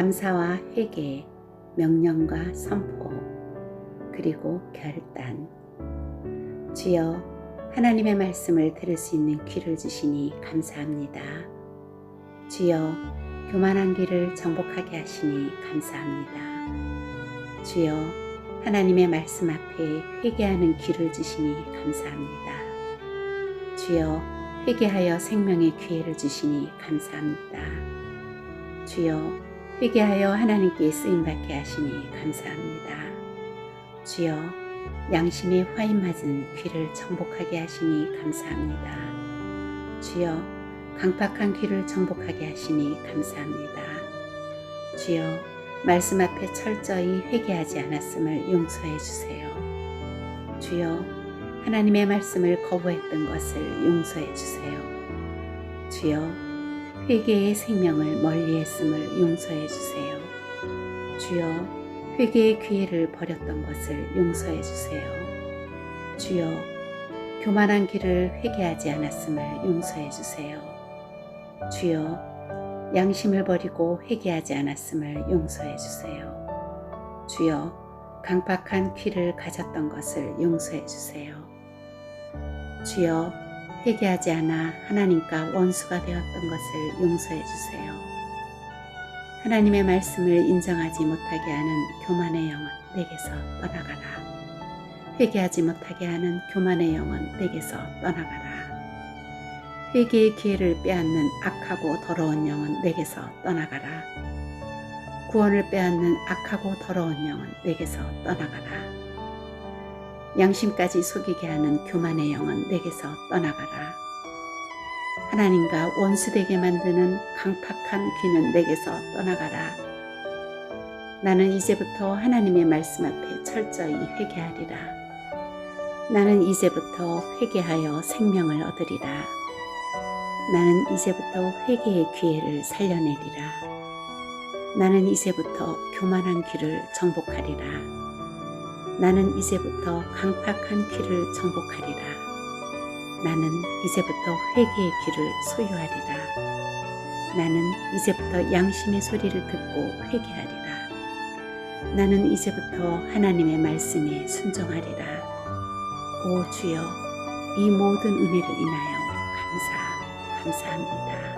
감사와 회개, 명령과 선포, 그리고 결단. 주여, 하나님의 말씀을 들을 수 있는 귀를 주시니 감사합니다. 주여, 교만한 길을 정복하게 하시니 감사합니다. 주여, 하나님의 말씀 앞에 회개하는 귀를 주시니 감사합니다. 주여, 회개하여 생명의 기회를 주시니 감사합니다. 주여, 회개하여 하나님께 쓰임받게 하시니 감사합니다. 주여, 양심의 화인 맞은 귀를 정복하게 하시니 감사합니다. 주여, 강팍한 귀를 정복하게 하시니 감사합니다. 주여, 말씀 앞에 철저히 회개하지 않았음을 용서해 주세요. 주여, 하나님의 말씀을 거부했던 것을 용서해 주세요. 주여, 회개의 생명을 멀리했음을 용서해 주세요. 주여, 회개의 기회를 버렸던 것을 용서해 주세요. 주여, 교만한 길을 회개하지 않았음을 용서해 주세요. 주여, 양심을 버리고 회개하지 않았음을 용서해 주세요. 주여, 강팍한 귀를 가졌던 것을 용서해 주세요. 주여, 회개하지 않아 하나님과 원수가 되었던 것을 용서해 주세요. 하나님의 말씀을 인정하지 못하게 하는 교만의 영은 내게서 떠나가라. 회개하지 못하게 하는 교만의 영은 내게서 떠나가라. 회개의 기회를 빼앗는 악하고 더러운 영은 내게서 떠나가라. 구원을 빼앗는 악하고 더러운 영은 내게서 떠나가라. 양심까지 속이게 하는 교만의 영은 내게서 떠나가라. 하나님과 원수되게 만드는 강팍한 귀는 내게서 떠나가라. 나는 이제부터 하나님의 말씀 앞에 철저히 회개하리라. 나는 이제부터 회개하여 생명을 얻으리라. 나는 이제부터 회개의 기회를 살려내리라. 나는 이제부터 교만한 귀를 정복하리라. 나는 이제부터 강팍한 귀를 정복하리라. 나는 이제부터 회개의 귀를 소유하리라. 나는 이제부터 양심의 소리를 듣고 회개하리라. 나는 이제부터 하나님의 말씀에 순종하리라. 오 주여, 이 모든 은혜를 인하여 감사, 감사합니다.